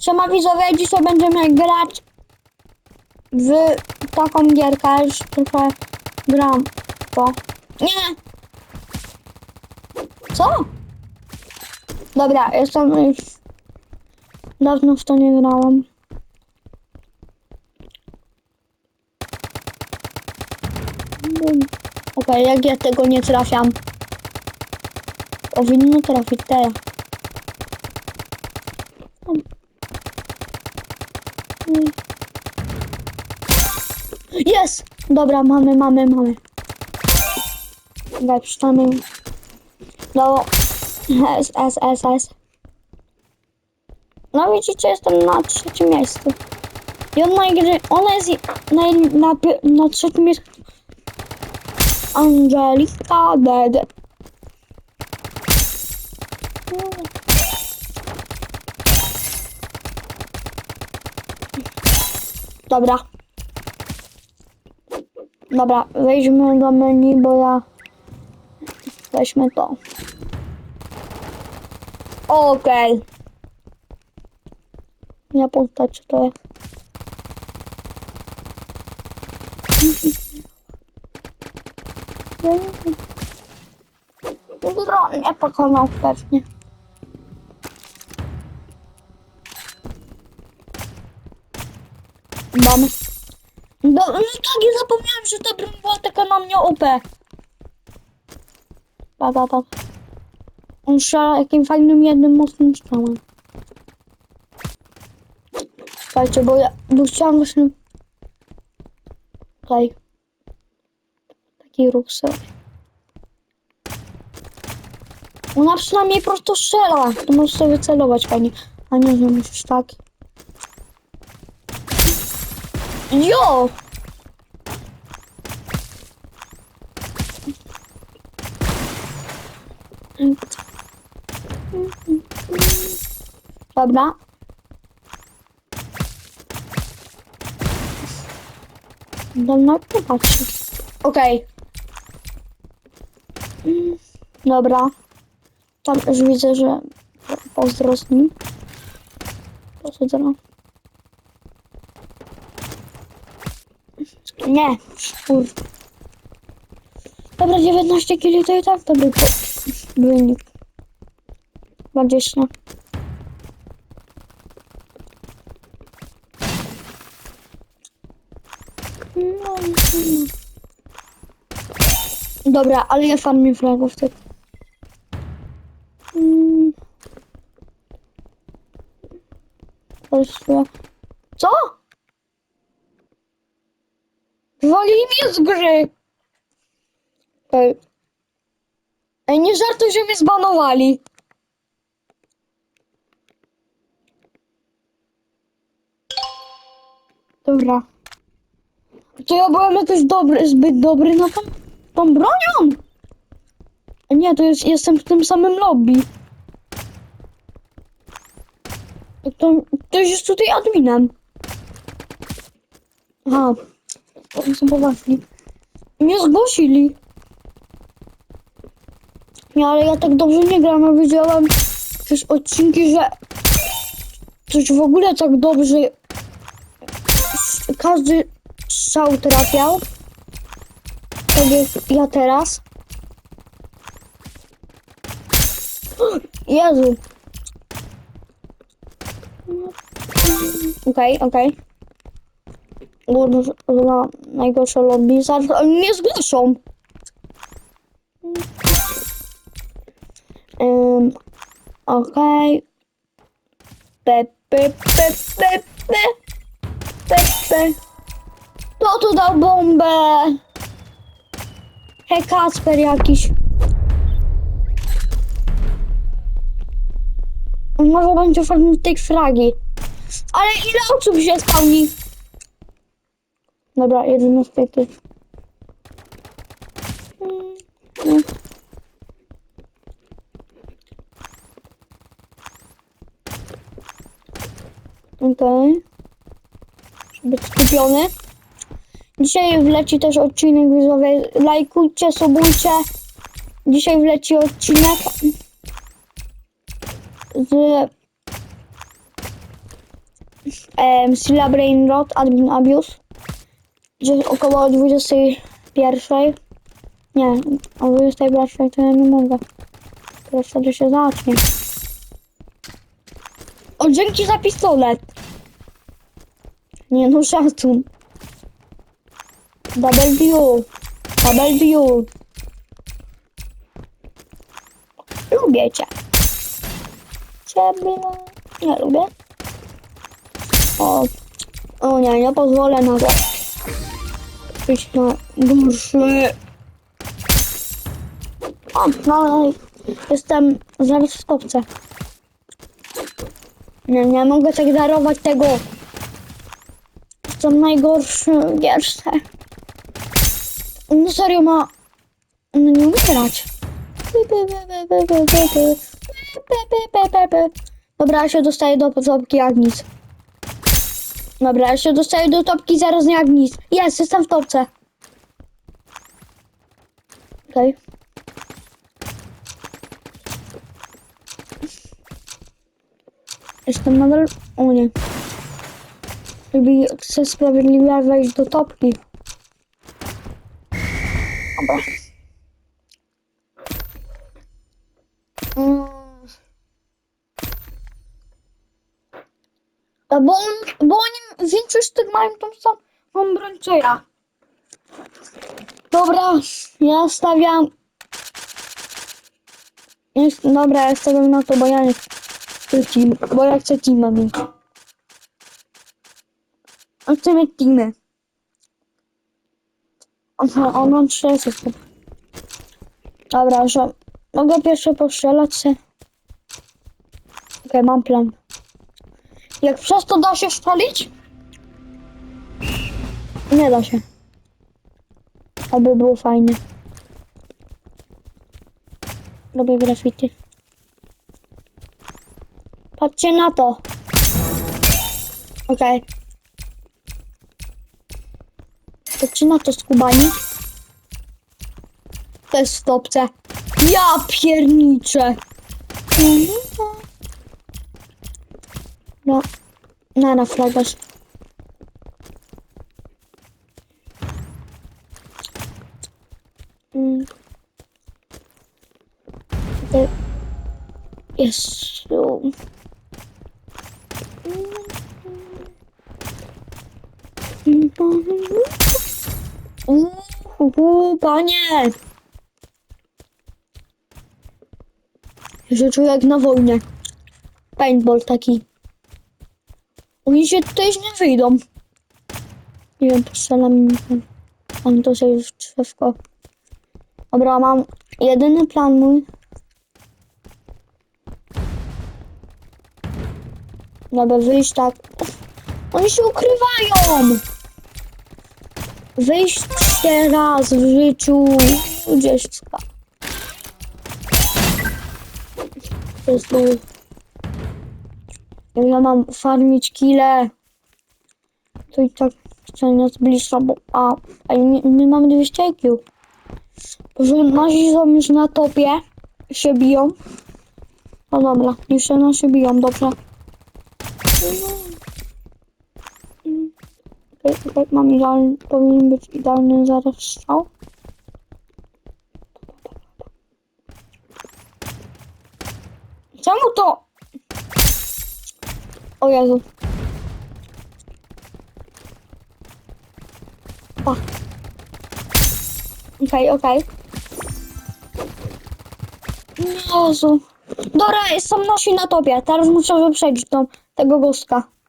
Siema widzowie, dzisiaj będziemy grać w taką gierkę, już trochę gram to. Nie! Co? Dobra, jestem już... Dawno w to nie grałam. Okej, jak ja tego nie trafiam? Powinno trafić teraz. Jest! Dobra, mamy, mamy, mamy. Daj, przynajmniej. No. S, S, S, S. No widzicie, jestem na trzecim miejscu. I on najgry... Ona jest na, na, na trzecim miejscu. Angelika Dede. Dobra. Dobra, wejdźmy do menu, bo ja... Weźmy to. Okej. Ja postać, to jest. Nie pokonał pewnie. Mamy. No, no tak, ja zapomniałem, że ta broń była taka na mnie OP. Pa, pa, pa. On strzela jakim fajnym jednym mocnym strzałem. Słuchajcie, bo ja bo chciałam właśnie... Tutaj. Taki ruch sobie. Ona przynajmniej prosto strzela. To możesz sobie celować fajnie. A nie, że musisz tak. Jo! Dobra. Dobra, popatrzę. Okej. Mm, Dobra. Tam już widzę, że pozdro z nim. Pozdro. Nie, szkur. Dobra, 19 kg to i tak dobry po- wynik. 20. No, no. Dobra, ale ja farmię fragów tak. Co? Wywalili mnie z gry. Ej. Ej, nie żartuj, że mnie zbanowali. Dobra. To ja byłem jakoś dobry, zbyt dobry na tą, tą bronią? A Nie, to jest, jestem w tym samym lobby. To, ktoś jest tutaj adminem. Aha. Oni są poważni. Mnie zgłosili. Ale ja tak dobrze nie gram. Ja widziałam też odcinki, że coś w ogóle tak dobrze każdy strzał trafiał. Tak jak ja teraz. Jezu. Okej, okej. Kurwa, najgorsze lobby. Zaraz mnie zgłoszą. Um, okej. Pe, pe, pe, pe, pe. Pe, pe. Kto tu dał bombę? He, Kasper jakiś. Może będzie fajny tej fragi. Ale ile osób się spełni? Dobra, 11 ty. Mm, Okej. Żeby być skupiony. Dzisiaj wleci też odcinek widzowie. Lajkujcie, subujcie. Dzisiaj wleci odcinek z em, Silla Brainrot, Admin Abuse. Gdzie około 21. Nie, o 21 to ja nie mogę. Teraz wtedy się zacznie. O, dzięki za pistolet. Nie no, szacun. Double view. Double view. Lubię cię. Ciebie nie lubię. O, o nie, nie pozwolę na to. Być na gorszy. O, no, jestem zaraz w stopce. Nie, nie mogę tak darować tego. Jestem najgorszy w. No serio ma... On nie umie grać. Dobra, ja się dostaję do topki jak. Dobra, ja się dostaję do topki zaraz jak nic. Jest, jestem w topce. Okej. Jestem nadal... O nie. Czyli chcę sprawiedliwie wejść do topki. Dobra. Mm. A bo, on, bo oni, większość z tych mają tą samą broń co ja. Dobra, ja stawiam... Jest, dobra, ja stawiam na to, bo ja nie team, bo ja chcę teama mieć. On chce mieć teamy. Aha, on ma trzy asysty. Dobra, że mogę pierwszy postrzelać się. Okej, mam plan. Jak przez to da się strzelić? Nie da się. Aby było fajnie. Robię graffiti. Patrzcie na to. Okej. Patrzcie na to, skubani. To jest w topce. Ja pierniczę. No. Na, na flagarz. Mm. Uuu, panie! Czuję jak na wojnie. Paintball taki. Oni się tutaj nie wyjdą. Nie wiem, postrzelam. Oni to sobie już drzewko. Dobra, mam jedyny plan mój. Dobra, wyjść tak. Oni się ukrywają! Wyjść raz w życiu gdzieś ska. Jezu. Jak ja mam farmić kile, to i tak chcę nas bliższa, bo a, a nie, nie mamy 200 IQ. Że nasi są już na topie, się biją. No dobra, się nasi biją, dobrze. Okej, okay, mam idealny, powinien być idealny zaraz strzał. Czemu to? O Jezu. O. Okej, okej. Jezu. Dobra, jestem nosi na topie. Teraz muszę wyprzedzić tą, tego gostka.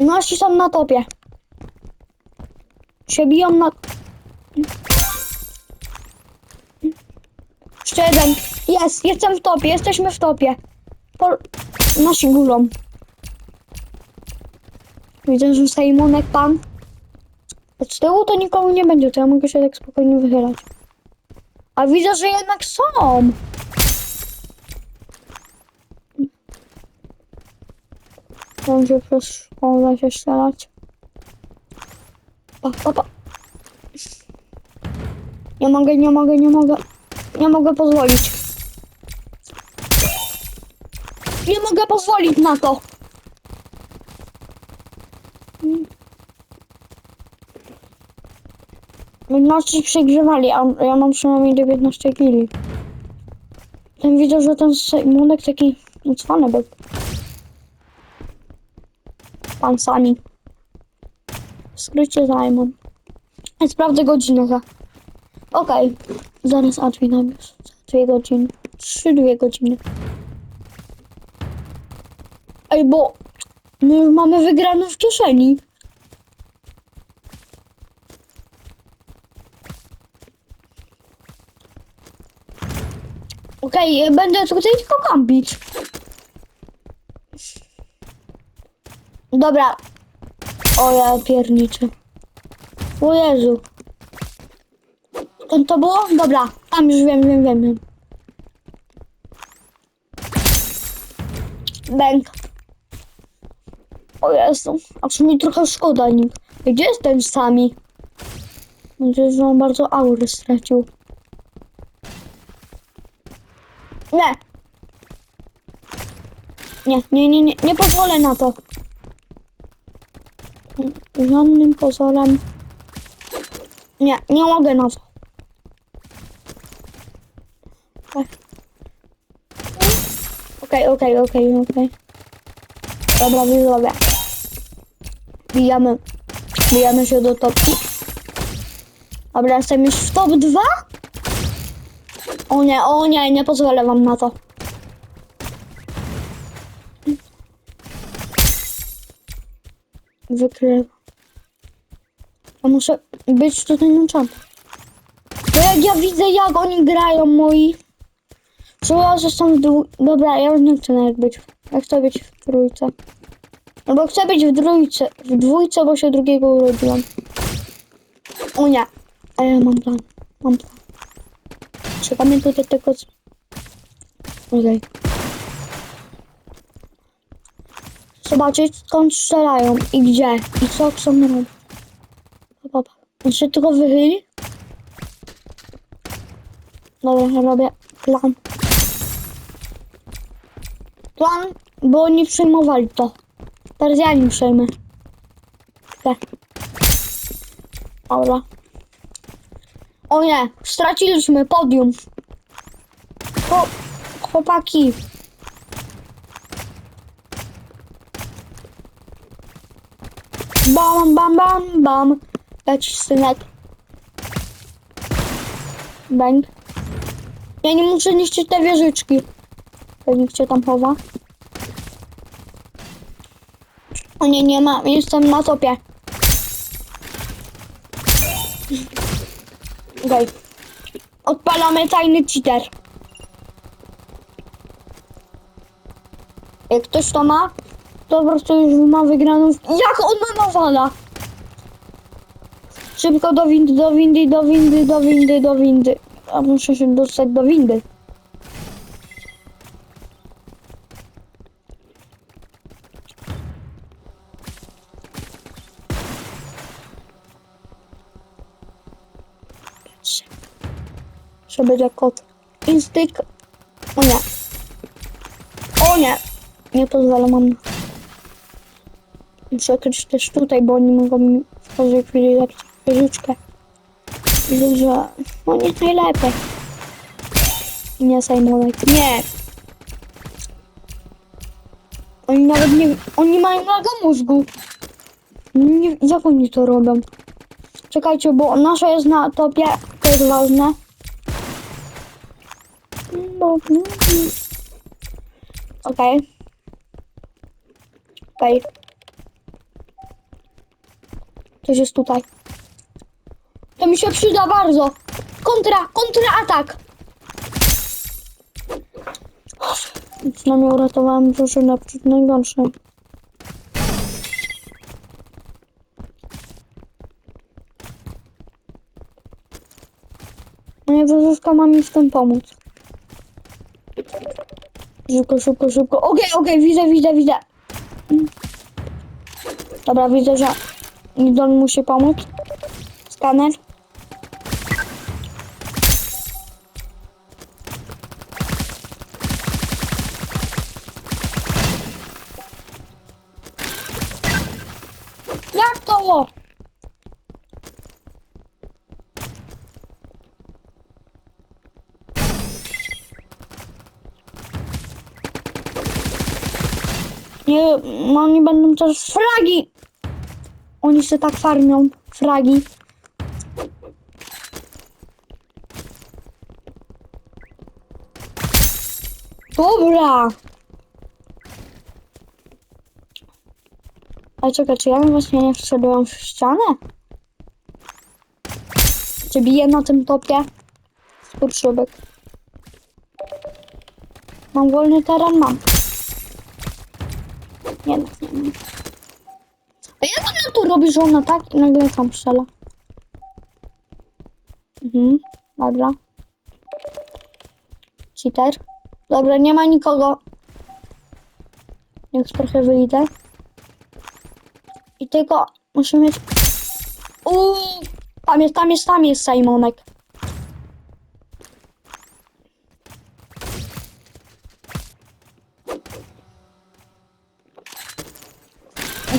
Nasi są na topie. Się biją na... Jeszcze jeden. Jest, jestem w topie, jesteśmy w topie. Pol... Nasi górą. Widzę, że Sejmonek pan. Z tyłu to nikomu nie będzie, to ja mogę się tak spokojnie wychylać. A widzę, że jednak są. Będzie przez ona się strzelać. Opa, opa. Nie mogę, nie mogę, nie mogę. Nie mogę pozwolić. Nie mogę pozwolić na to. Nocy przegrzewali, a ja mam przynajmniej 19 kili. Ten widzę, że ten młodek taki ucwany był. Pan Sami. W skrycie Simon. Sprawdzę godzinę za. Okej. Zaraz Admin nabius. Za dwie godziny. Trzy, dwie godziny. Ej, bo my już mamy wygraną w kieszeni. Okej, będę tutaj tylko kampić. Dobra. O ja pierniczę. O Jezu. Skąd to było? Dobra, tam już wiem, wiem, wiem. wiem. Bęk. O Jezu, aż mi trochę szkoda nim. Gdzie jest ten sami? Myślę, że on bardzo aury stracił. Nie, nie, nie, nie, nie pozwolę na to. Żadnym pozorem. Nie, nie mogę na to. Tak. Okej, okej, okej, okej. Dobra, widzowie. Bijamy. Bijamy się do topki. Dobra, jestem już w top 2? O nie, o nie, nie pozwolę wam na to. Wykrywa. Ja muszę być tutaj na czat. Bo jak ja widzę, jak oni grają, moi... Że ja zostałem w dwu... Dobra, ja już nie chcę nawet być. Ja chcę być w trójce. No bo chcę być w trójce, w dwójce, bo się drugiego urodziłam. O nie. Ale ja mam plan. Mam plan. Czekamy tutaj tego... co- Okej. Zobaczyć skąd strzelają i gdzie i co chcą robić. On się tylko wychyli. Dobra, robię plan. Plan, bo oni przejmowali to. Teraz ja nim przejmę. Tak. Dobra. O nie, straciliśmy podium. Chłop, chłopaki. Bam, bam, bam, bam. Leci synek. Bang. Ja nie muszę niszczyć te wieżyczki. Pewnie cię tam chowa. O nie, nie ma. Jestem na topie. Okej. Odpalamy tajny cheater. Jak ktoś to ma, to po prostu już ma wygraną. Jak on ma nawala? Szybko do windy, do windy, do windy, do windy, do windy. A muszę się dostać do windy. Że będzie kot. Instyk. O nie. O nie. Nie pozwolę mam. Muszę też tutaj, bo oni mogą w każdej chwili zabić wieżyczkę. Że no nie najlepiej. Nie Simonek, nie. Oni nawet nie, oni mają laga mózgu. Nie, jak oni to robią? Czekajcie, bo nasza jest na topie, to jest ważne. Bo- Okej. Okej. Coś jest tutaj. To mi się przyda bardzo. Kontra, kontraatak. Przynajmniej uratowałem drużynę przed najgorszym. Moja wróżka ma mi w tym pomóc. Szybko, szybko, szybko. Okej, okej, widzę, widzę, widzę. Dobra, widzę, że Idol musi pomóc. Skaner. O! Nie, no nie będą też fragi! Oni się tak farmią, fragi. Dobra! Ale czekaj, czy ja właśnie nie wszedłem w ścianę? Czy biję na tym topie? Skurczybek. Mam wolny teren? Mam. Nie, nie mam. A jak ona tu robi, że ona tak nagle tam strzela? Mhm, dobra. Cheater. Dobra, nie ma nikogo. Niech trochę wyjdę. I tylko mieć... Uuu, tam jest, tam jest, tam jest Simonek.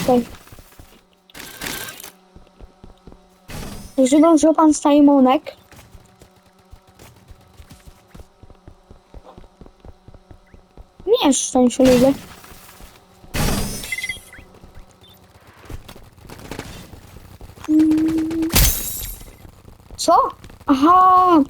Okej. Jeżeli wziął pan Simonek. Nie jest szczęśliwy. Co? Aha!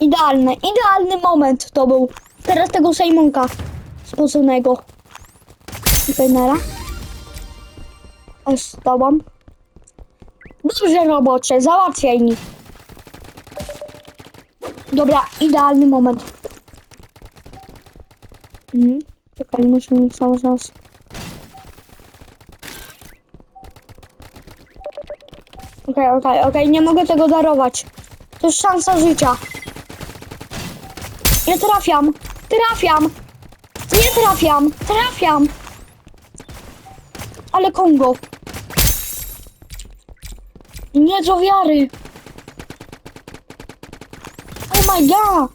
Idealny, idealny moment to był. Teraz tego Sejmonka spoconego. Kontenera. Aż zdałam. Dobrze robocze, załatwiaj mi. Dobra, idealny moment. Mhm. Czekaj, mieć cały czas. Okej, okej, okej, nie mogę tego darować. To jest szansa życia. Nie trafiam, trafiam, nie trafiam, trafiam. Ale Kongo. Nie do wiary. Oh my god.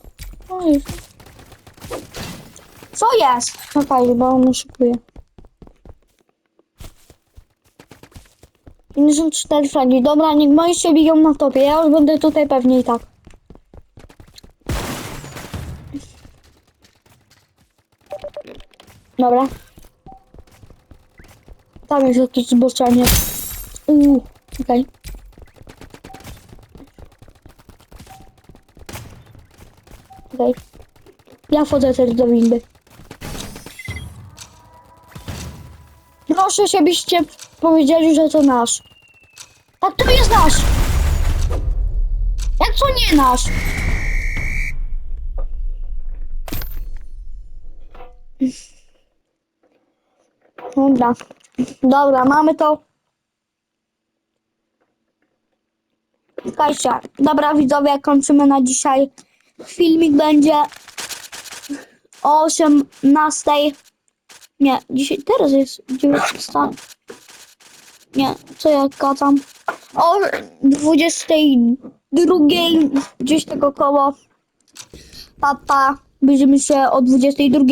Oj. Co jest? Okej, bo on szykuje. 54 flagi. Dobra, niech moi się biją na topie. Ja już będę tutaj pewnie i tak. Dobra. Tam jest jakieś zboczenie. Uuu, okej. Okej. Ja wchodzę też do windy. Proszę się, byście powiedzieli, że to nasz. Tak, to jest nasz. Jak to nie nasz? Dobra. Dobra, mamy to. Słuchajcie, dobra widzowie, kończymy na dzisiaj. Filmik będzie o 18. Nie, dzisiaj, teraz jest 19. Nie, co ja gadam? O 22, gdzieś tego koło. Papa, będziemy się o 22.